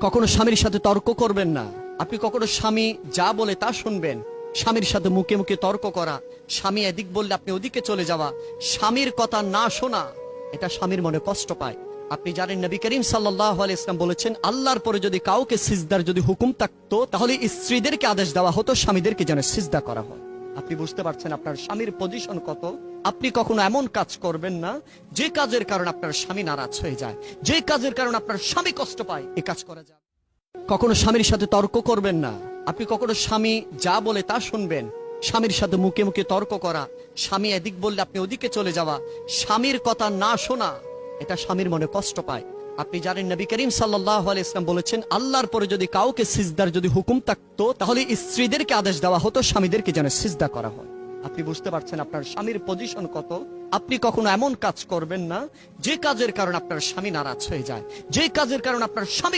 কখনো স্বামীর সাথে তর্ক করবেন না। আপনি কখনো স্বামী যা বলে তা শুনবেন। স্বামীর সাথে মুখে মুখে তর্ক করা, স্বামী এদিক বললে আপনি ওদিকে চলে যাওয়া, স্বামীর কথা না শোনা, এটা স্বামীর মনে কষ্ট পায়। আপনি জানেন, নবী করিম সাল্লাহ ইসলাম বলেছেন, আল্লাহর পরে যদি কাউকে সিজদার যদি হুকুম থাকতো, তাহলে স্ত্রীদেরকে আদেশ দেওয়া হতো, স্বামীদেরকে যেন সিজদা করা হয়। আপনি বুঝতে পারছেন আপনার স্বামীর পজিশন কত? আপনি কখনো এমন কাজ করবেন না, যে কাজের কারণে আপনার স্বামী নারাজ হয়ে যায়, যে কাজের কারণে আপনার স্বামী কষ্ট পায়, এ কাজ করা যায়। কখনো স্বামীর সাথে তর্ক করবেন না, আপনি কখনো স্বামী যা বলে তা শুনবেন, স্বামীর সাথে মুখে মুখে তর্ক করা, স্বামী এদিক বললে আপনি ওদিকে চলে যাওয়া, স্বামীর কথা না শোনা, এটা স্বামীর মনে কষ্ট পায়। আপনি জানেন নবী করিম সাল্লাহ ইসলাম বলেছেন, আল্লাহর পরে যদি কাউকে সিজদার যদি হুকুম থাকতো, তাহলে স্ত্রীদেরকে আদেশ দেওয়া হতো, স্বামীদেরকে যেন সিজদা করা হয়। আপনি বুঝতে পারছেন আপনার স্বামীর পজিশন কত? আপনি কখনো এমন কাজ করবেন না, যে কাজের কারণে আপনার স্বামী নারাজ হয়ে যায়, যে কাজের কারণে আপনার স্বামী